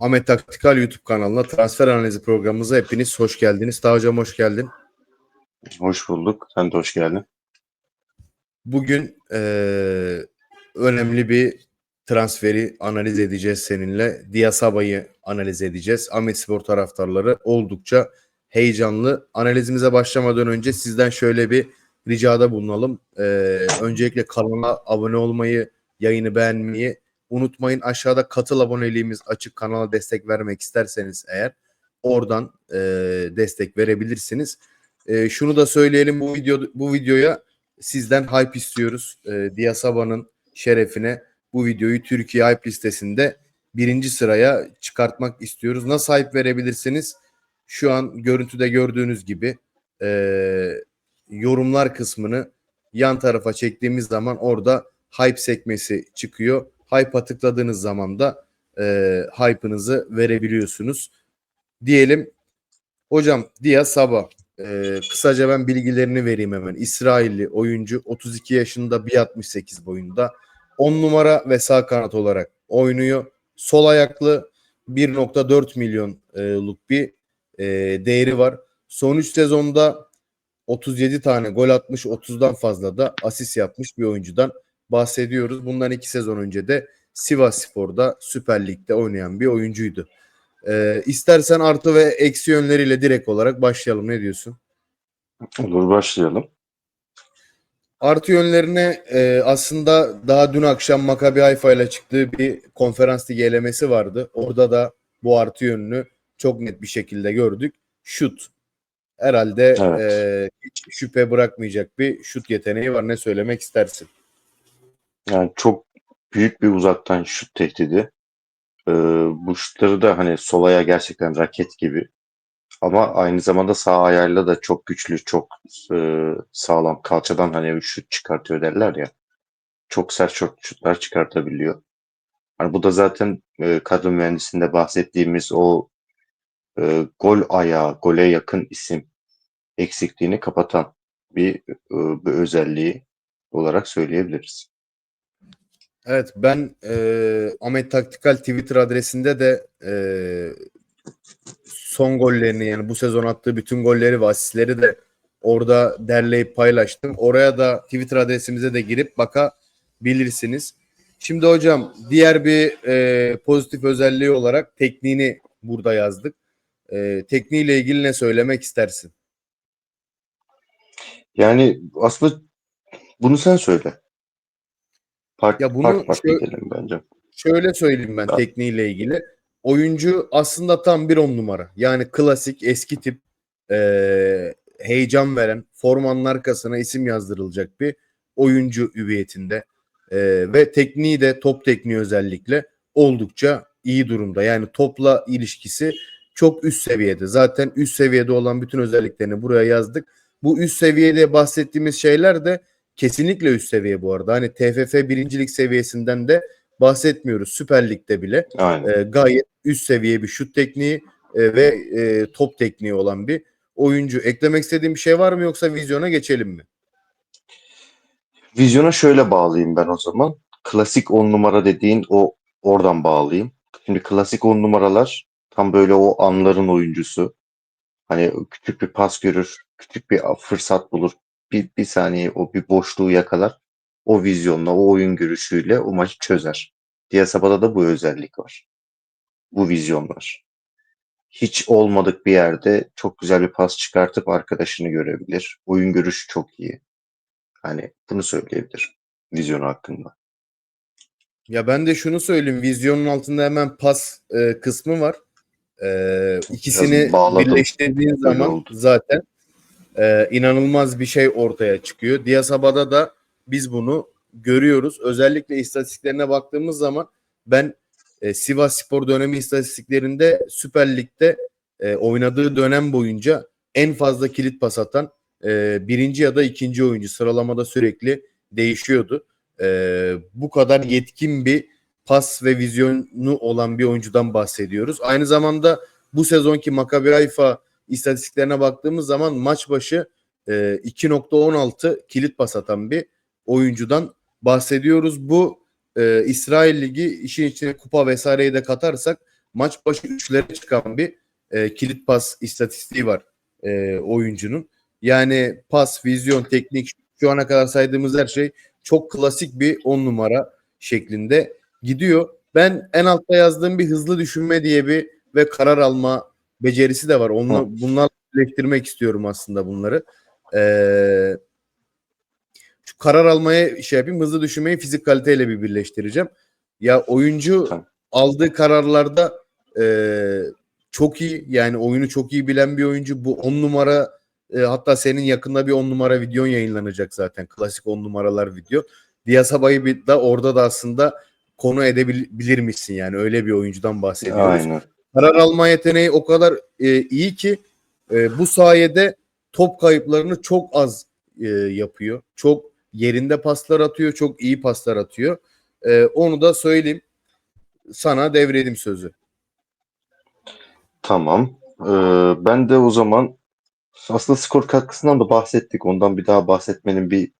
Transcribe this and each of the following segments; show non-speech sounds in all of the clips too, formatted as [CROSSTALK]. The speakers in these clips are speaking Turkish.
Ahmet Taktikal YouTube kanalına transfer analizi programımıza hepiniz hoş geldiniz. Taha Hocam hoş geldin. Hoş bulduk. Sen de hoş geldin. Bugün eee, önemli bir transferi analiz edeceğiz seninle. Diasaba'yı analiz edeceğiz. Ahmet Spor taraftarları oldukça heyecanlı. Analizimize başlamadan önce sizden şöyle bir ricada bulunalım. Eee, öncelikle kanala abone olmayı, yayını beğenmeyi unutmayın. Aşağıda katıl aboneliğimiz açık. Kanala destek vermek isterseniz eğer oradan eee, destek verebilirsiniz. Eee, şunu da söyleyelim bu video bu videoya sizden hype istiyoruz. Eee Diasaba'nın şerefine bu videoyu Türkiye hype listesinde birinci sıraya çıkartmak istiyoruz. Nasıl hype verebilirsiniz? Şu an görüntüde gördüğünüz gibi eee, yorumlar kısmını yan tarafa çektiğimiz zaman orada hype sekmesi çıkıyor. Hype'a tıkladığınız zaman da eee hype'ınızı verebiliyorsunuz. Diyelim hocam Dia Saba ee, kısaca ben bilgilerini vereyim hemen. İsrailli oyuncu 32 yaşında 1.68 boyunda. 10 numara ve sağ kanat olarak oynuyor. Sol ayaklı 1.4 milyonluk bir e, değeri var. Son 3 sezonda 37 tane gol atmış, 30'dan fazla da asist yapmış bir oyuncudan bahsediyoruz. Bundan 2 sezon önce de Sivas Spor'da Süper Lig'de oynayan bir oyuncuydu. Ee, istersen artı ve eksi yönleriyle direkt olarak başlayalım. Ne diyorsun? Olur başlayalım. Artı yönlerine e, aslında daha dün akşam Maccabi Haifa ile çıktığı bir konferans ligi elemesi vardı. Orada da bu artı yönünü çok net bir şekilde gördük. Şut. Herhalde Evet. e, hiç şüphe bırakmayacak bir şut yeteneği var. Ne söylemek istersin? Yani çok büyük bir uzaktan şut tehdidi. Ee, bu şutları da hani sol ayağı gerçekten raket gibi. Ama aynı zamanda sağ ayağıyla da çok güçlü, çok e, sağlam. Kalçadan hani şut çıkartıyor derler ya. Çok sert şut, şutlar çıkartabiliyor. Hani bu da zaten e, kadro mühendisinde bahsettiğimiz o e, gol ayağı, gole yakın isim eksikliğini kapatan bir, e, bir özelliği olarak söyleyebiliriz. Evet ben e, Ahmet Taktikal Twitter adresinde de e, son gollerini yani bu sezon attığı bütün golleri ve asistleri de orada derleyip paylaştım. Oraya da Twitter adresimize de girip bakabilirsiniz. Şimdi hocam diğer bir e, pozitif özelliği olarak tekniğini burada yazdık. E, tekniğiyle ilgili ne söylemek istersin? Yani aslında bunu sen söyle. Park, Ya bunu park park şöyle- gidelim bence. Şöyle söyleyeyim ben Ya. tekniğiyle ilgili. Oyuncu aslında tam bir on numara. Yani klasik eski tip eee, heyecan veren formanın arkasına isim yazdırılacak bir oyuncu üveyetinde. Eee, ve tekniği de top tekniği özellikle oldukça iyi durumda. Yani topla ilişkisi çok üst seviyede. Zaten üst seviyede olan bütün özelliklerini buraya yazdık. Bu üst seviyede bahsettiğimiz şeyler de kesinlikle üst seviye bu arada. Hani TFF birincilik seviyesinden de bahsetmiyoruz. Süper Lig'de bile Aynen. e, gayet üst seviye bir şut tekniği e, ve e, top tekniği olan bir oyuncu. Eklemek istediğim bir şey var mı yoksa vizyona geçelim mi? Vizyona şöyle bağlayayım ben o zaman. Klasik 10 numara dediğin o oradan bağlayayım. Şimdi klasik 10 numaralar tam böyle o anların oyuncusu. Hani küçük bir pas görür, küçük bir fırsat bulur. Bir, bir saniye o bir boşluğu yakalar. O vizyonla, o oyun görüşüyle o maçı çözer. Diasaba'da da bu özellik var. Bu vizyon var. Hiç olmadık bir yerde çok güzel bir pas çıkartıp arkadaşını görebilir. Oyun görüşü çok iyi. Hani bunu söyleyebilirim vizyonu hakkında. Ya ben de şunu söyleyeyim. Vizyonun altında hemen pas e, kısmı var. E, ikisini birleştirdiğin zaman zaten e, inanılmaz bir şey ortaya çıkıyor. Diasaba'da da biz bunu görüyoruz. Özellikle istatistiklerine baktığımız zaman ben e, Sivas Spor dönemi istatistiklerinde Süper Lig'de e, oynadığı dönem boyunca en fazla kilit pas atan e, birinci ya da ikinci oyuncu sıralamada sürekli değişiyordu. E, bu kadar yetkin bir pas ve vizyonu olan bir oyuncudan bahsediyoruz. Aynı zamanda bu sezonki Maccabi Haifa istatistiklerine baktığımız zaman maç başı e, 2.16 kilit pas atan bir oyuncudan bahsediyoruz. Bu e, İsrail Ligi işin içine kupa vesaireyi de katarsak maç başı üçlere çıkan bir e, kilit pas istatistiği var e, oyuncunun. Yani pas, vizyon, teknik şu ana kadar saydığımız her şey çok klasik bir on numara şeklinde gidiyor. Ben en altta yazdığım bir hızlı düşünme diye bir ve karar alma becerisi de var. Onunla, bunlarla birleştirmek istiyorum aslında bunları. Ee, şu karar almaya şey yapayım. Hızlı düşünmeyi fizik kaliteyle bir birleştireceğim. Ya oyuncu Tamam. aldığı kararlarda e, çok iyi. Yani oyunu çok iyi bilen bir oyuncu. Bu on numara e, hatta senin yakında bir on numara videon yayınlanacak zaten. Klasik on numaralar video. Diasaba'yı bir da orada da aslında konu edebilirmişsin yani öyle bir oyuncudan bahsediyoruz. Aynen. Karar alma yeteneği o kadar e, iyi ki e, bu sayede top kayıplarını çok az e, yapıyor. Çok yerinde paslar atıyor, çok iyi paslar atıyor. E, onu da söyleyeyim. Sana devredim sözü. Tamam. Ee, ben de o zaman aslında skor katkısından da bahsettik. Ondan bir daha bahsetmenin bir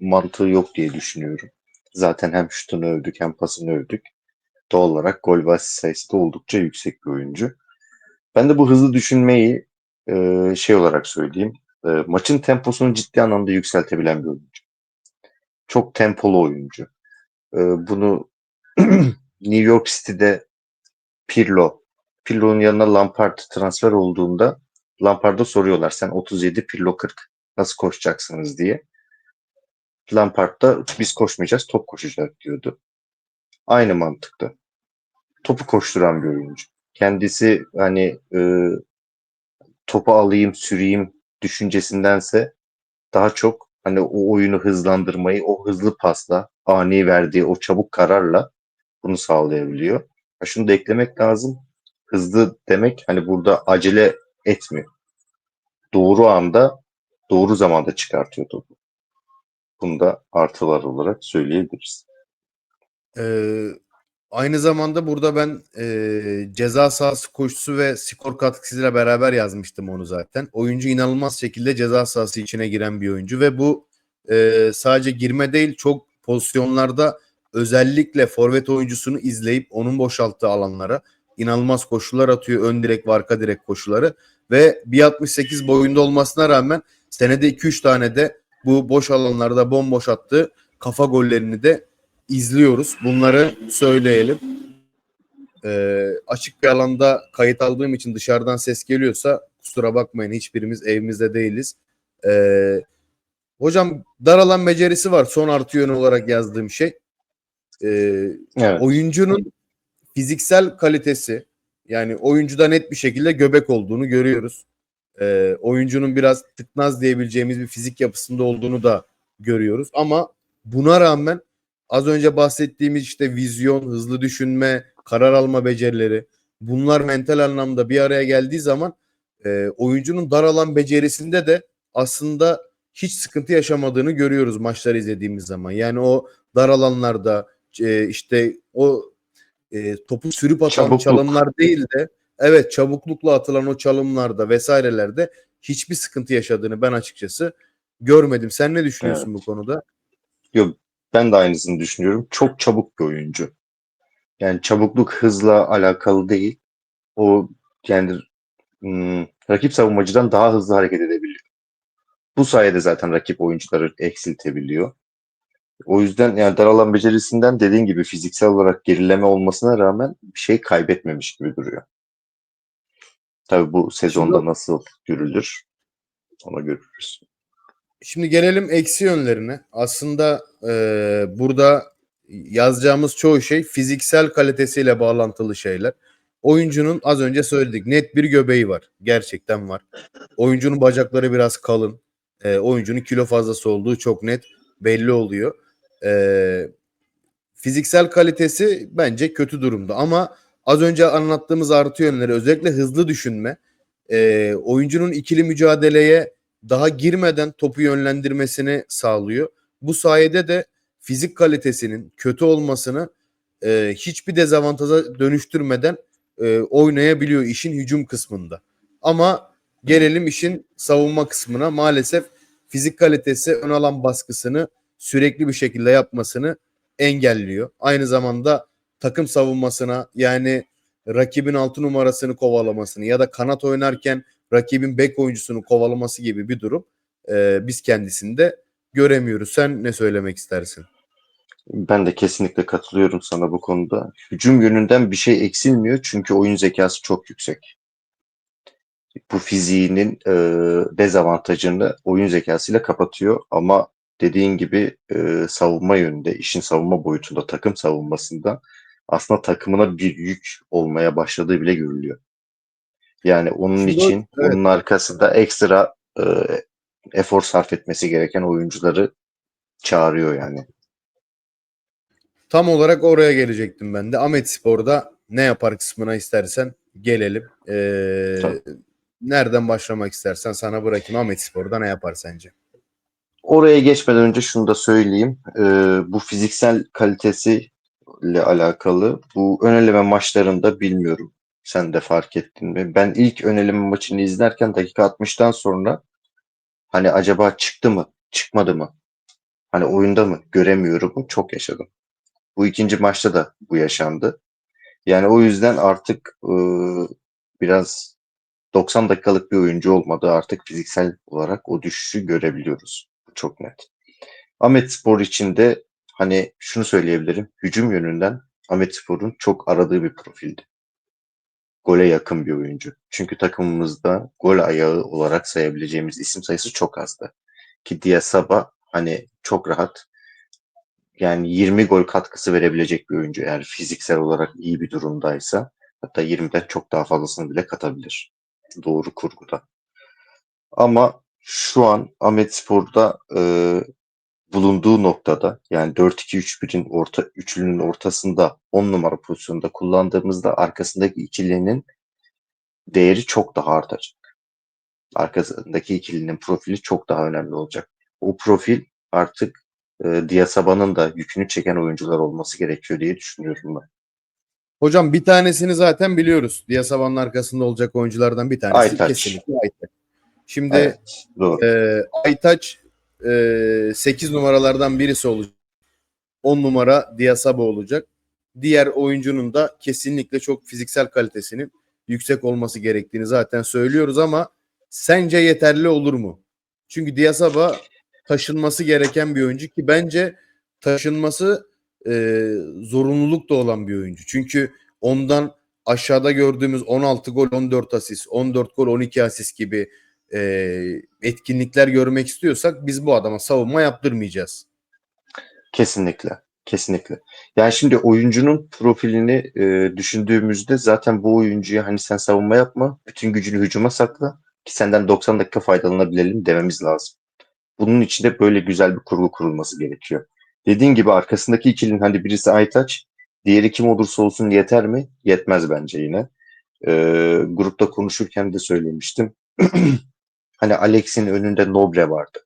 mantığı yok diye düşünüyorum. Zaten hem şutunu övdük hem pasını övdük. Doğal olarak gol ve asist oldukça yüksek bir oyuncu. Ben de bu hızlı düşünmeyi e, şey olarak söyleyeyim. E, maçın temposunu ciddi anlamda yükseltebilen bir oyuncu. Çok tempolu oyuncu. E, bunu [CLEARS THROAT] New York City'de Pirlo Pirlo'nun yanına Lampard transfer olduğunda Lampard'a soruyorlar sen 37 Pirlo 40 nasıl koşacaksınız diye. Lampard da biz koşmayacağız top koşacak diyordu. Aynı mantıkta. Topu koşturan bir oyuncu. Kendisi hani e, topu alayım süreyim düşüncesindense daha çok hani o oyunu hızlandırmayı o hızlı pasla ani verdiği o çabuk kararla bunu sağlayabiliyor. Ha şunu da eklemek lazım. Hızlı demek hani burada acele etmiyor. Doğru anda doğru zamanda çıkartıyor topu. Bunu da artılar olarak söyleyebiliriz. Ee, aynı zamanda burada ben e, ceza sahası koşusu ve skor katkısıyla beraber yazmıştım onu zaten. Oyuncu inanılmaz şekilde ceza sahası içine giren bir oyuncu ve bu e, sadece girme değil çok pozisyonlarda özellikle forvet oyuncusunu izleyip onun boşalttığı alanlara inanılmaz koşular atıyor. Ön direk ve arka direk koşuları ve 1.68 boyunda olmasına rağmen senede 2-3 tane de bu boş alanlarda bomboş attığı kafa gollerini de izliyoruz. Bunları söyleyelim. Ee, açık bir alanda kayıt aldığım için dışarıdan ses geliyorsa kusura bakmayın hiçbirimiz evimizde değiliz. Ee, hocam dar alan becerisi var son artı yönü olarak yazdığım şey. Ee, Evet. oyuncunun fiziksel kalitesi yani oyuncuda net bir şekilde göbek olduğunu görüyoruz. Ee, oyuncunun biraz tıknaz diyebileceğimiz bir fizik yapısında olduğunu da görüyoruz. Ama buna rağmen az önce bahsettiğimiz işte vizyon, hızlı düşünme, karar alma becerileri bunlar mental anlamda bir araya geldiği zaman e, oyuncunun dar alan becerisinde de aslında hiç sıkıntı yaşamadığını görüyoruz maçları izlediğimiz zaman. Yani o dar alanlarda e, işte o e, topu sürüp atan Çabukluk. çalımlar değil de evet çabuklukla atılan o çalımlarda vesairelerde hiçbir sıkıntı yaşadığını ben açıkçası görmedim. Sen ne düşünüyorsun bu konuda? Yok, ben de aynısını düşünüyorum. Çok çabuk bir oyuncu. Yani çabukluk hızla alakalı değil. O yani hmm, rakip savunmacıdan daha hızlı hareket edebiliyor. Bu sayede zaten rakip oyuncuları eksiltebiliyor. O yüzden yani dar alan becerisinden dediğin gibi fiziksel olarak gerileme olmasına rağmen bir şey kaybetmemiş gibi duruyor. Tabii bu sezonda Şimdi- nasıl görülür ona görürüz. Şimdi gelelim eksi yönlerine. Aslında e, burada yazacağımız çoğu şey fiziksel kalitesiyle bağlantılı şeyler. Oyuncunun az önce söyledik net bir göbeği var. Gerçekten var. Oyuncunun bacakları biraz kalın. E, oyuncunun kilo fazlası olduğu çok net belli oluyor. E, fiziksel kalitesi bence kötü durumda ama az önce anlattığımız artı yönleri özellikle hızlı düşünme e, oyuncunun ikili mücadeleye daha girmeden topu yönlendirmesini sağlıyor. Bu sayede de fizik kalitesinin kötü olmasını e, hiçbir dezavantaja dönüştürmeden e, oynayabiliyor işin hücum kısmında. Ama gelelim işin savunma kısmına. Maalesef fizik kalitesi ön alan baskısını sürekli bir şekilde yapmasını engelliyor. Aynı zamanda takım savunmasına yani rakibin 6 numarasını kovalamasını ya da kanat oynarken rakibin bek oyuncusunu kovalaması gibi bir durum e, biz kendisinde göremiyoruz. Sen ne söylemek istersin? Ben de kesinlikle katılıyorum sana bu konuda. Hücum yönünden bir şey eksilmiyor çünkü oyun zekası çok yüksek. Bu fiziğinin e, dezavantajını oyun zekasıyla kapatıyor ama dediğin gibi e, savunma yönünde, işin savunma boyutunda, takım savunmasında aslında takımına bir yük olmaya başladığı bile görülüyor. Yani onun o- için evet. onun arkasında ekstra e, efor sarf etmesi gereken oyuncuları çağırıyor yani. Tam olarak oraya gelecektim ben de. Ahmet Spor'da ne yapar kısmına istersen gelelim. Ee, Tabii. nereden başlamak istersen sana bırakayım. Ahmet Spor'da ne yapar sence? Oraya geçmeden önce şunu da söyleyeyim. Ee, bu fiziksel kalitesiyle alakalı bu ön eleme maçlarında bilmiyorum. Sen de fark ettin mi? Ben ilk ön eleme maçını izlerken dakika 60'tan sonra hani acaba çıktı mı? Çıkmadı mı? Hani oyunda mı? Göremiyorum? Çok yaşadım. Bu ikinci maçta da bu yaşandı. Yani o yüzden artık e, biraz 90 dakikalık bir oyuncu olmadı. Artık fiziksel olarak o düşüşü görebiliyoruz. Çok net. Ahmet Spor için de hani şunu söyleyebilirim. Hücum yönünden Ahmet Spor'un çok aradığı bir profildi. Gole yakın bir oyuncu. Çünkü takımımızda gol ayağı olarak sayabileceğimiz isim sayısı çok azdı. Ki Diasaba hani çok rahat yani 20 gol katkısı verebilecek bir oyuncu eğer fiziksel olarak iyi bir durumdaysa hatta 20'den çok daha fazlasını bile katabilir. Doğru kurguda. Ama şu an Ahmet Spor'da e, bulunduğu noktada yani 4-2-3-1'in orta üçlünün ortasında 10 numara pozisyonda kullandığımızda arkasındaki ikilinin değeri çok daha artacak. Arkasındaki ikilinin profili çok daha önemli olacak. O profil artık e, Diasaba'nın da yükünü çeken oyuncular olması gerekiyor diye düşünüyorum ben. Hocam bir tanesini zaten biliyoruz. Diasaban'ın arkasında olacak oyunculardan bir tanesi Aytaç. kesinlikle Aytaç. Şimdi Evet, doğru. e, Aytaç e, 8 numaralardan birisi olacak. 10 numara Diasaba olacak. Diğer oyuncunun da kesinlikle çok fiziksel kalitesinin yüksek olması gerektiğini zaten söylüyoruz ama sence yeterli olur mu? Çünkü Diasaba taşınması gereken bir oyuncu ki bence taşınması e, zorunluluk da olan bir oyuncu. Çünkü ondan aşağıda gördüğümüz 16 gol 14 asist, 14 gol 12 asist gibi e, etkinlikler görmek istiyorsak biz bu adama savunma yaptırmayacağız. Kesinlikle. Kesinlikle. Yani şimdi oyuncunun profilini e, düşündüğümüzde zaten bu oyuncuya hani sen savunma yapma, bütün gücünü hücuma sakla ki senden 90 dakika faydalanabilelim dememiz lazım. Bunun için de böyle güzel bir kurgu kurulması gerekiyor. Dediğin gibi arkasındaki ikilinin hani birisi Aytaç, diğeri kim olursa olsun yeter mi? Yetmez bence yine. E, grupta konuşurken de söylemiştim. [CLEARS THROAT] hani Alex'in önünde Nobre vardı.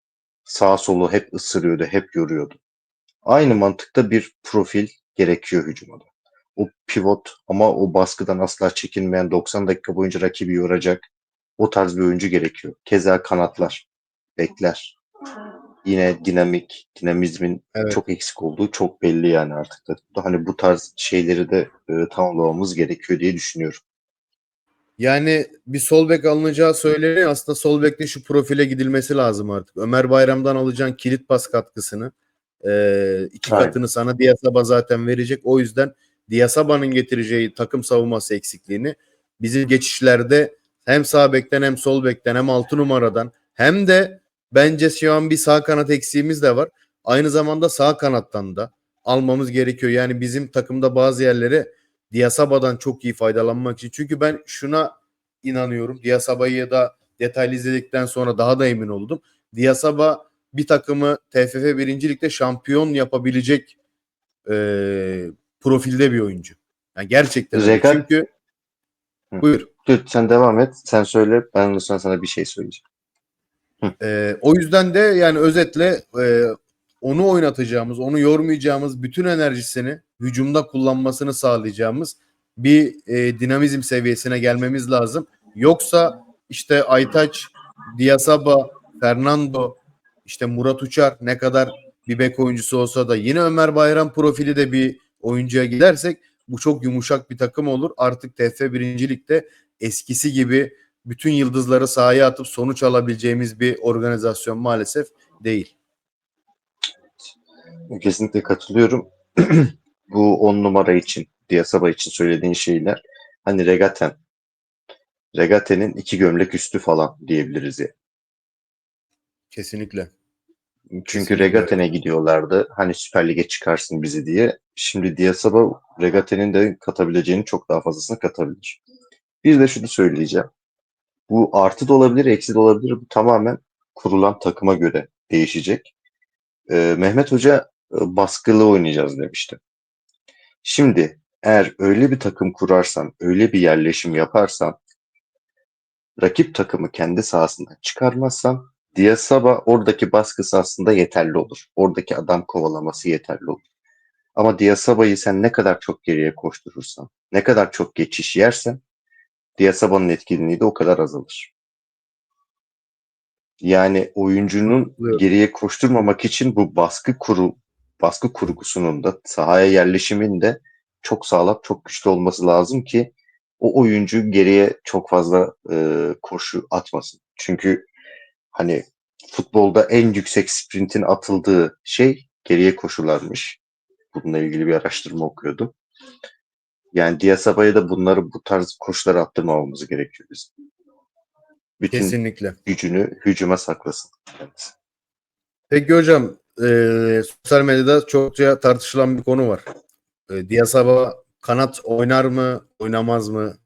Sağ solu hep ısırıyordu, hep yoruyordu. Aynı mantıkta bir profil gerekiyor hücumda. O pivot ama o baskıdan asla çekinmeyen 90 dakika boyunca rakibi yoracak o tarz bir oyuncu gerekiyor. Keza kanatlar, bekler. Yine dinamik, dinamizmin Evet. çok eksik olduğu çok belli yani artık da. Hani bu tarz şeyleri de e, tamamlamamız gerekiyor diye düşünüyorum. Yani bir sol bek alınacağı söyleniyor. Aslında sol bekte şu profile gidilmesi lazım artık. Ömer Bayram'dan alacağın kilit pas katkısını e, iki Aynen. katını sana Diasaba zaten verecek. O yüzden Diasaba'nın getireceği takım savunması eksikliğini bizim geçişlerde hem sağ bekten hem sol bekten hem altı numaradan hem de bence şu an bir sağ kanat eksiğimiz de var. Aynı zamanda sağ kanattan da almamız gerekiyor. Yani bizim takımda bazı yerlere Diasaba'dan çok iyi faydalanmak için. Çünkü ben şuna inanıyorum. Diasaba'yı da detaylı izledikten sonra daha da emin oldum. Diasaba bir takımı TFF birincilikte şampiyon yapabilecek e, profilde bir oyuncu. Yani gerçekten. Zekat- Çünkü Hı. buyur. Dur sen devam et. Sen söyle. Ben ondan sonra sana bir şey söyleyeceğim. Ee, o yüzden de yani özetle e, onu oynatacağımız, onu yormayacağımız, bütün enerjisini hücumda kullanmasını sağlayacağımız bir e, dinamizm seviyesine gelmemiz lazım. Yoksa işte Aytaç, Diasaba, Fernando, işte Murat Uçar ne kadar bir bek oyuncusu olsa da yine Ömer Bayram profili de bir oyuncuya gidersek bu çok yumuşak bir takım olur. Artık TF 1. Lig'de eskisi gibi bütün yıldızları sahaya atıp sonuç alabileceğimiz bir organizasyon maalesef değil. Kesinlikle katılıyorum. [CLEARS THROAT] Bu on numara için, Diasaba için söylediğin şeyler hani Regaten. Regaten'in iki gömlek üstü falan diyebiliriz ya. Kesinlikle. Çünkü Kesinlikle. Regaten'e gidiyorlardı. Hani Süper Lig'e çıkarsın bizi diye. Şimdi Diasaba Regaten'in de katabileceğini çok daha fazlasını katabilir. Bir de şunu söyleyeceğim. Bu artı da olabilir, eksi de olabilir. Bu tamamen kurulan takıma göre değişecek. Ee, Mehmet Hoca e, baskılı oynayacağız demişti. Şimdi eğer öyle bir takım kurarsan, öyle bir yerleşim yaparsan, rakip takımı kendi sahasından çıkarmazsan Diasaba oradaki baskısı aslında yeterli olur. Oradaki adam kovalaması yeterli olur. Ama Diasaba'yı sen ne kadar çok geriye koşturursan, ne kadar çok geçiş yersen Diasaba'nın etkinliği de o kadar azalır. Yani oyuncunun Katılıyorum. geriye koşturmamak için bu baskı kuru baskı kurgusunun da sahaya yerleşimin de çok sağlam, çok güçlü olması lazım ki o oyuncu geriye çok fazla e, koşu atmasın. Çünkü hani futbolda en yüksek sprintin atıldığı şey geriye koşularmış. Bununla ilgili bir araştırma okuyordum. Yani Diasaba'ya da bunları bu tarz koşuları attırmamamız gerekiyor bizim. Bütün Kesinlikle. gücünü hücuma saklasın. kendisi. Peki hocam e, sosyal medyada çokça tartışılan bir konu var. E, Diasaba kanat oynar mı, oynamaz mı?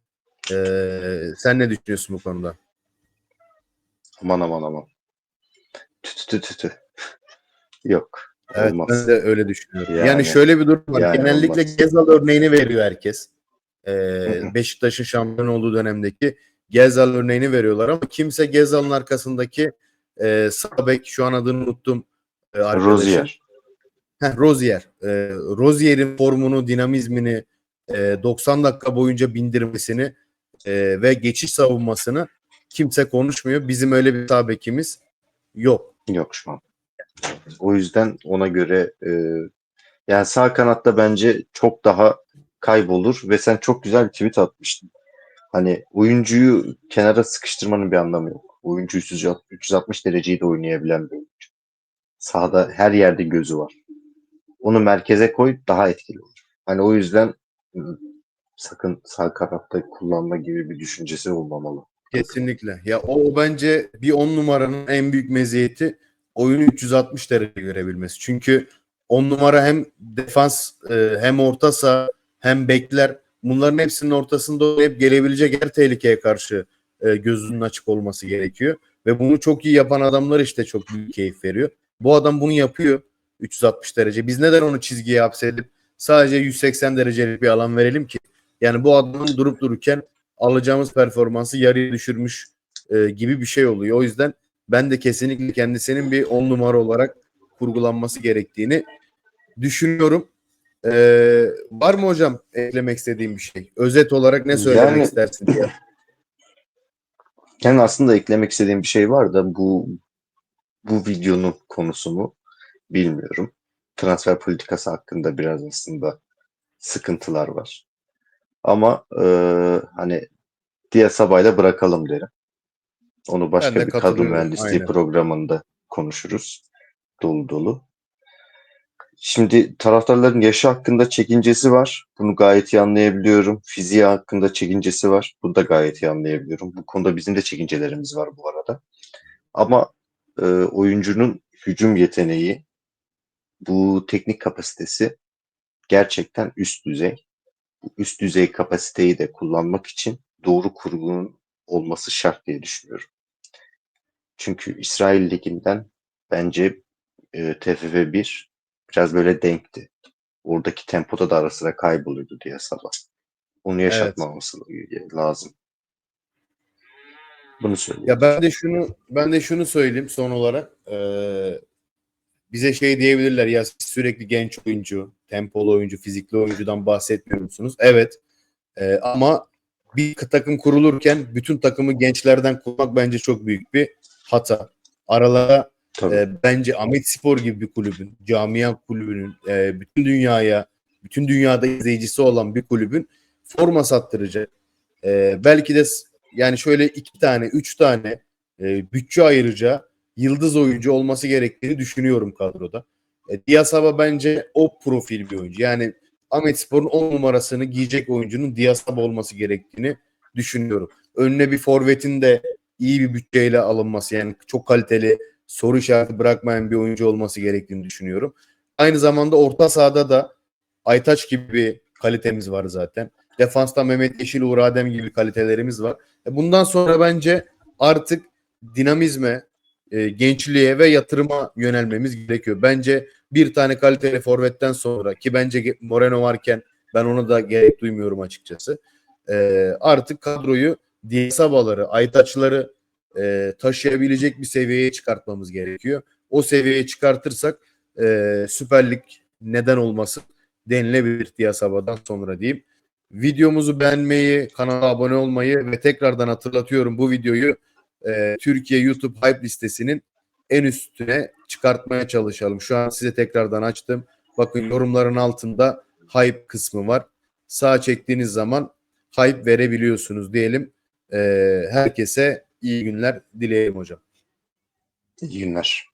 E, sen ne düşünüyorsun bu konuda? Aman aman aman. Tü tü tü tü. Yok. Evet Olmaz. ben de öyle düşünüyorum. Yani, Yani- şöyle bir durum var. yani Genellikle olmaz. Gezal örneğini veriyor herkes. E, hı. Beşiktaş'ın şampiyon olduğu dönemdeki Gezal örneğini veriyorlar ama kimse Gezal'ın arkasındaki e, sağ bek şu an adını unuttum. E, arkadaşın. Rozier. Heh, Rozier. Ee, Rozier'in formunu, dinamizmini e, 90 dakika boyunca bindirmesini e, ve geçiş savunmasını kimse konuşmuyor. Bizim öyle bir sağ bekimiz yok. Yok şu an. O yüzden ona göre e, yani sağ kanatta bence çok daha kaybolur ve sen çok güzel bir tweet atmıştın. Hani oyuncuyu kenara sıkıştırmanın bir anlamı yok. Oyuncu 360 360 dereceyi de oynayabilen bir. Sahada her yerde gözü var. Onu merkeze koy daha etkili olur. Hani o yüzden ı, sakın sağ kanatta kullanma gibi bir düşüncesi olmamalı. Kesinlikle. Ya o bence bir 10 numaranın en büyük meziyeti oyunu 360 derece görebilmesi. Çünkü 10 numara hem defans e, hem orta saha hem bekler bunların hepsinin ortasında oynayıp gelebilecek her tehlikeye karşı e, gözünün açık olması gerekiyor. Ve bunu çok iyi yapan adamlar işte çok büyük keyif veriyor. Bu adam bunu yapıyor 360 derece. Biz neden onu çizgiye hapsedip sadece 180 derecelik bir alan verelim ki? Yani bu adamın durup dururken alacağımız performansı yarıya düşürmüş e, gibi bir şey oluyor. O yüzden ben de kesinlikle kendisinin bir 10 numara olarak kurgulanması gerektiğini düşünüyorum. E, var mı hocam eklemek istediğim bir şey? Özet olarak ne söylemek Yani- istersin diye. Yani aslında eklemek istediğim bir şey var da bu bu videonun konusu mu bilmiyorum. Transfer politikası hakkında biraz aslında sıkıntılar var. Ama e, hani Diasaba'yla bırakalım derim. Onu başka bir kadro mühendisliği aynen. programında konuşuruz. Dolu dolu. Şimdi taraftarların yaşı hakkında çekincesi var. Bunu gayet iyi anlayabiliyorum. Fiziği hakkında çekincesi var. Bunu da gayet iyi anlayabiliyorum. Bu konuda bizim de çekincelerimiz var bu arada. Ama e, oyuncunun hücum yeteneği, bu teknik kapasitesi gerçekten üst düzey. Bu üst düzey kapasiteyi de kullanmak için doğru kurgunun olması şart diye düşünüyorum. Çünkü İsrail Ligi'nden bence e, TFF 1 biraz böyle denkti. Oradaki tempoda da ara sıra kayboluyordu diye sabah. Onu yaşatmaması lazım. Bunu söyleyeyim. Ya ben de şunu ben de şunu söyleyeyim son olarak. Ee, bize şey diyebilirler ya sürekli genç oyuncu, tempolu oyuncu, fizikli oyuncudan bahsetmiyor musunuz? Evet. Ee, ama bir takım kurulurken bütün takımı gençlerden kurmak bence çok büyük bir hata. Aralara Tabii. e, bence Ahmet Spor gibi bir kulübün, camia kulübünün e, bütün dünyaya bütün dünyada izleyicisi olan bir kulübün forma sattıracak. Ee, belki de yani şöyle iki tane, üç tane e, bütçe ayıracağı yıldız oyuncu olması gerektiğini düşünüyorum kadroda. E, Diasaba bence o profil bir oyuncu. Yani Ahmet Spor'un 10 numarasını giyecek oyuncunun Diasaba olması gerektiğini düşünüyorum. Önüne bir forvetin de iyi bir bütçeyle alınması yani çok kaliteli soru işareti bırakmayan bir oyuncu olması gerektiğini düşünüyorum. Aynı zamanda orta sahada da Aytaç gibi bir kalitemiz var zaten. Defansta Mehmet Yeşil, Uğur Adem gibi kalitelerimiz var. E, Bundan sonra bence artık dinamizme, e, gençliğe ve yatırıma yönelmemiz gerekiyor. Bence bir tane kaliteli forvetten sonra ki bence Moreno varken ben ona da gerek duymuyorum açıkçası. E, artık kadroyu Diasabaları, Aytaçları e, taşıyabilecek bir seviyeye çıkartmamız gerekiyor. O seviyeye çıkartırsak e, Süper Lig neden olmasın denilebilir Diasaba'dan sonra diyeyim. Videomuzu beğenmeyi, kanala abone olmayı ve tekrardan hatırlatıyorum bu videoyu e, Türkiye YouTube Hype listesinin en üstüne çıkartmaya çalışalım. Şu an size tekrardan açtım. Bakın yorumların altında Hype kısmı var. Sağa çektiğiniz zaman Hype verebiliyorsunuz diyelim. E, herkese iyi günler dileyelim hocam. İyi günler.